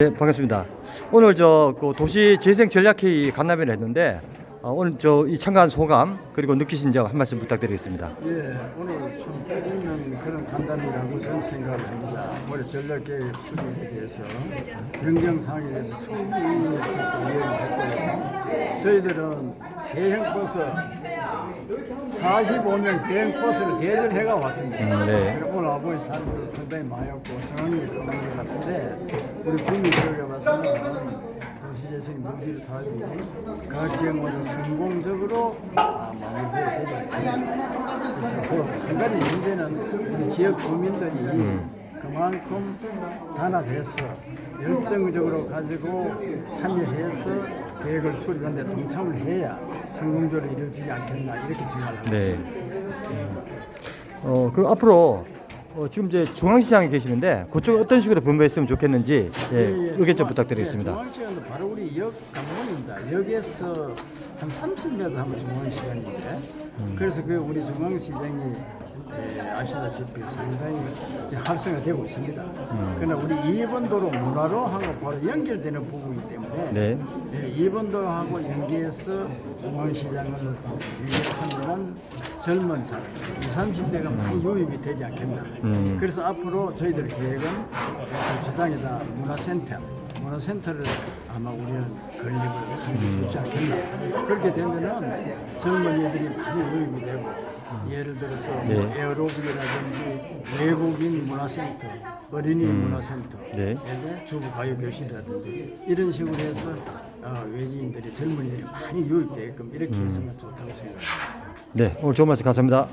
네, 반갑습니다. 오늘 저 그 도시 재생 전략 회의 간담회를 했는데 어, 오늘 저 이 참가한 소감 그리고 느끼신 점 한 말씀 부탁드리겠습니다. 예, 오늘 좀 뜻있는 그런 간담이라고 저는 생각을 합니다. 올해 전략계획 수립에 대해서 변경 사항에 대해서 충분히 이야기했고요. 저희들은 대형 버스 45명 대형 버스를 대전해가 왔습니다. 음, 네. 오늘 아버지 사람들 상당히 많이 왔고 상황이 그런 것 같은데 우리 국민들에게 봐서는 도시재생 물질 사업이 각 지역마다 성공적으로 아, 마무리되어야 되겠다. 그래서 그한 가지 문제는 우리 지역 주민들이 그만큼 단합해서 열정적으로 가지고 참여해서 계획을 수립하는데 동참을 해야 성공적으로 이루어지지 않겠나 이렇게 생각을 하고 네. 있습니다. 어, 그 앞으로 어, 지금 이제 중앙시장에 계시는데 그쪽 어떤 식으로 변모했으면 좋겠는지 예, 의견 좀 부탁드리겠습니다. 예, 중앙시장도 바로 우리 역 강문입니다. 역에서 한 30m 하면 중앙시장인데 그래서 그 우리 중앙시장이 예, 아시다시피 상당히 이제 활성화되고 있습니다. 그러나 우리 2번 도로 문화로 하고 바로 연결되는 부분이기 때문에 네. 예, 2번 도로하고 연계해서 중앙시장을 유입하면 젊은 사람, 20, 30대가 많이 유입이 되지 않겠나. 그래서 앞으로 저희들 계획은 저주당에다 문화센터, 문화 센터를 아마 우리는 건립을 좋지 않겠나. 그렇게 되면은 젊은이들이 많이 유입이 되고 예를 들어서 뭐 네. 에어로빅이라든지 외국인 문화센터, 어린이 문화센터, 네. 주부 가요 교실이라든지 이런 식으로 해서 어, 외지인들이 젊은이들이 많이 유입되게끔 이렇게 했으면 좋다고 생각합니다. 네, 오늘 좋은 말씀 감사합니다.